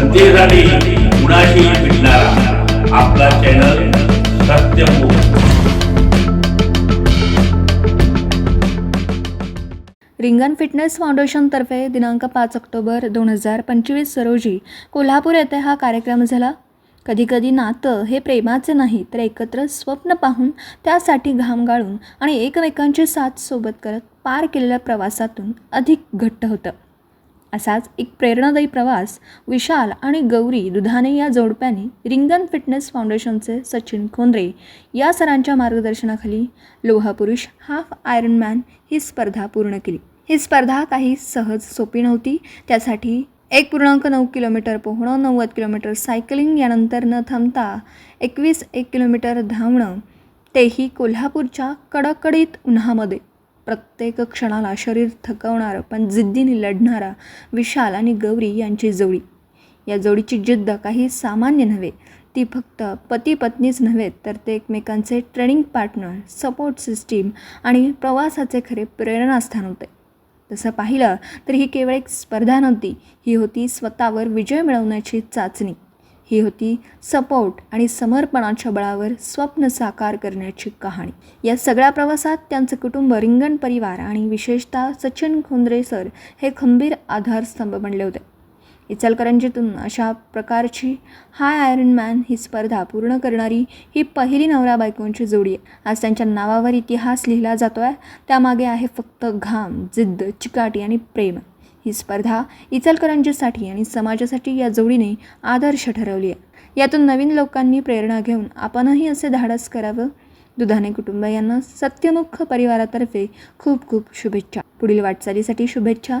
जनतेसाठी कुणाशी भेटणारा. आपला चॅनल सत्यमुख रिंगण फिटनेस फाउंडेशनतर्फे दिनांक पाच ऑक्टोबर दोन हजार पंचवीस रोजी कोल्हापूर येथे हा कार्यक्रम झाला. कधीकधी नातं हे प्रेमाचे नाही तर एकत्र स्वप्न पाहून त्यासाठी घाम गाळून आणि एकमेकांची साथ सोबत करत पार केलेल्या प्रवासातून अधिक घट्ट होतं. असाच एक प्रेरणादायी प्रवास विशाल आणि गौरी दुधाने या जोडप्याने रिंगण फिटनेस फाउंडेशनचे सचिन खोंद्रे या सरांच्या मार्गदर्शनाखाली लोहापुरुष हाफ आयरनमॅन ही स्पर्धा पूर्ण केली. ही स्पर्धा काही सहज सोपी नव्हती. त्यासाठी एक पूर्णांक नऊ किलोमीटर पोहणं नव्वद किलोमीटर सायकलिंग यानंतर न थांबता एकवीस एक किलोमीटर धावणं तेही कोल्हापूरच्या कडकडीत उन्हामध्ये. प्रत्येक क्षणाला शरीर थकवणारं पण जिद्दीने लढणारा विशाल आणि गौरी यांची जोडी. या जोडीची जिद्द काही सामान्य नव्हे ती फक्त पती पत्नीच नव्हे तर ते एकमेकांचे ट्रेनिंग पार्टनर सपोर्ट सिस्टीम आणि प्रवासाचे खरे प्रेरणास्थान होते. तसं पाहिलं तर ही केवळ एक स्पर्धा नव्हती ही होती स्वतःवर विजय मिळवण्याची चाचणी. ही होती सपोर्ट आणि समर्पणाच्या बळावर स्वप्न साकार करण्याची कहाणी. या सगळ्या प्रवासात त्यांचं कुटुंब रिंगण परिवार आणि विशेषतः सचिन खोंद्रे सर हे खंबीर आधारस्तंभ बनले होते. इचलकरंजीतून अशा प्रकारची हाय आयरन मॅन ही स्पर्धा पूर्ण करणारी ही पहिली नवरा बायकोंची जोडी आहे. आज त्यांच्या नावावर इतिहास लिहिला जातो आहे त्यामागे आहे फक्त घाम जिद्द चिकाटी आणि प्रेम. ही स्पर्धा इचलकरंजीसाठी आणि समाजासाठी या जोडीने आदर्श ठरवली आहे. यातून नवीन लोकांनी प्रेरणा घेऊन आपणही असे धाडस करावं. दुधाने कुटुंबियांना सत्यमुख परिवारातर्फे खूप खूप शुभेच्छा. पुढील वाटचालीसाठी शुभेच्छा.